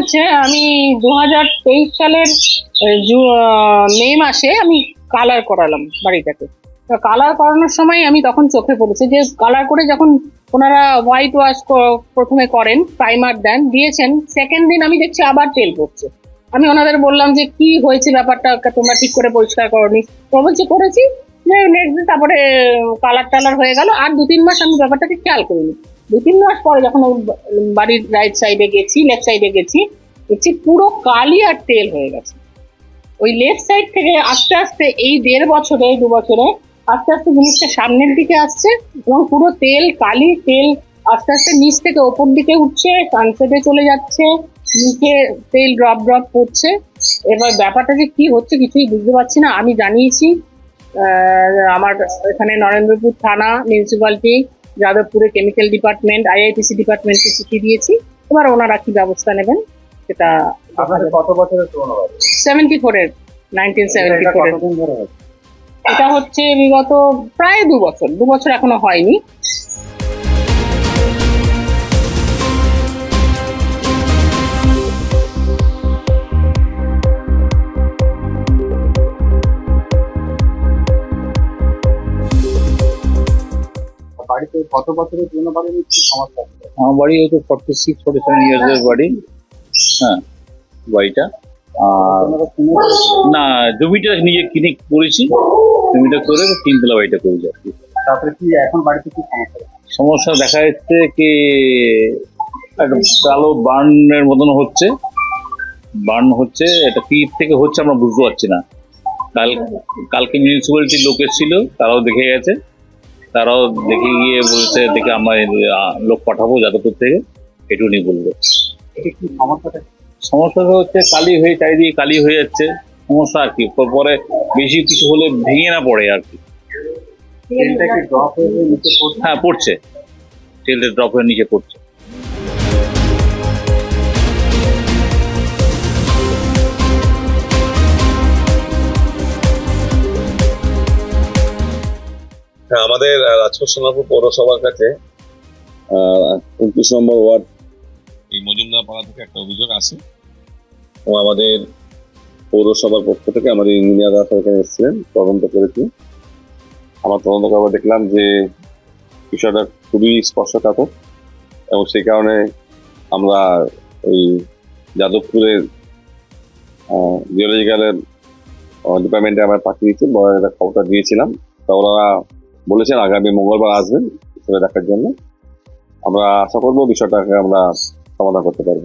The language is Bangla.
হচ্ছে, আমি দু হাজার তেইশ সালের মে মাসে আমি কালার করালাম বাড়িটাকে। কালার করানোর সময় আমি তখন চোখে পড়েছে যে, কালার করে যখন ওনারা হোয়াইট ওয়াশ প্রথমে করেন প্রাইমার দেন, দিয়েছেন সেকেন্ড দিন আমি দেখছি আবার তেল পড়ছে। আমি ওনাদের বললাম যে, কি হয়েছে ব্যাপারটা? তোমরা ঠিক করে পরিষ্কার করনি। তো বলছে, করেছি। নেক্সট দিন তারপরে কালার টালার হয়ে গেল। আর দু তিন মাস আমি ব্যাপারটাকে খেয়াল করিনি। দু তিন মাস পরে যখন বাড়ির রাইট সাইডে গেছি লেফট সাইডে গেছি, দেখছি পুরো কালি আর তেল হয়ে গেছে। ওই লেফট সাইড থেকে আস্তে আস্তে এই দেড় বছরে, দু বছরে আস্তে আস্তে জিনিসটা সামনের দিকে আসছে এবং পুরো তেল, কালি তেল আস্তে আস্তে নিচ থেকে ওপর দিকে উঠছে সানসেটে চলে যাচ্ছে, নিচে তেল ড্রপ ড্রপ পড়ছে এবার ব্যাপারটা যে কি হচ্ছে কিছুই বুঝতে পারছি না। আমি জানিয়েছি আমার এখানে নরেন্দ্রপুর থানা মিউনিসিপালিটি যাদবপুরে কেমিক্যাল ডিপার্টমেন্ট আইআইটিসি ডিপার্টমেন্টকে চিঠি দিয়েছি। এবার ওনারা কি ব্যবস্থা নেবেন সেটা কত বছরের পুরনো সেভেন্টি ফোরের নাইনটিন সেভেন্টি ফোরের? এটা হচ্ছে বিগত প্রায় দু বছর দু বছর এখনও হয়নি। বাড়িতে কত বছরের পুরনো বাড়ি কি সমস্যা? হচ্ছে? আমার বাড়ি হয়তো forty six forty seven years বাড়ি। হ্যাঁ বাড়িটা। আর না জমিটা নিজে কিনে করেছি। জমিটা করে তিনতলা বাড়িটা করেছি আর কি তারপরে কি এখন বাড়িতে কি সমস্যা? সমস্যা দেখা যাচ্ছে কি একটা কালো বার্নের মতন হচ্ছে। বার্ন হচ্ছে এটা কি থেকে হচ্ছে আমরা বুঝতে পারছি না। কাল কালকে মিউনিসিপ্যালিটির লোক এসেছিল তারাও দেখে গেছে। তারাও দেখে গিয়ে বলেছে দেখে আমরা লোক পাঠাবো যাদবপুর থেকে এটুকুনি বলল কি সমস্যাটা? হচ্ছে কালি হয়ে চারিদিকে কালি হয়ে যাচ্ছে। সমস্যা আর কি পর- বেশি কিছু হলে ভেঙে না পড়ে আর কি। হয়ে হ্যাঁ পড়ছে। ট্রেনটা ড্রপ হয়ে নিচে পড়ছে। হ্যাঁ আমাদের রাজপুর সোনাপুর পৌরসভার কাছে উনত্রিশ নম্বর ওয়ার্ড এই মজুমদার পাড়া থেকে একটা অভিযোগ আসে। এবং আমাদের পৌরসভার পক্ষ থেকে আমাদের ইঞ্জিনিয়াররা এখানে এসেছিলেন, তদন্ত করেছি। আমার তদন্ত করে দেখলাম যে বিষয়টা খুবই স্পর্শকাতর এবং সেই কারণে আমরা ওই যাদবপুরের জিওলজিক্যালের ডিপার্টমেন্টে আমরা পাঠিয়েছি খবরটা দিয়েছিলাম। তা ওরা বলেছেন আগামী মঙ্গলবার আসবেন সেটা দেখার জন্য। আমরা আশা করব বিষয়টাকে আমরা সমাধান করতে পারব।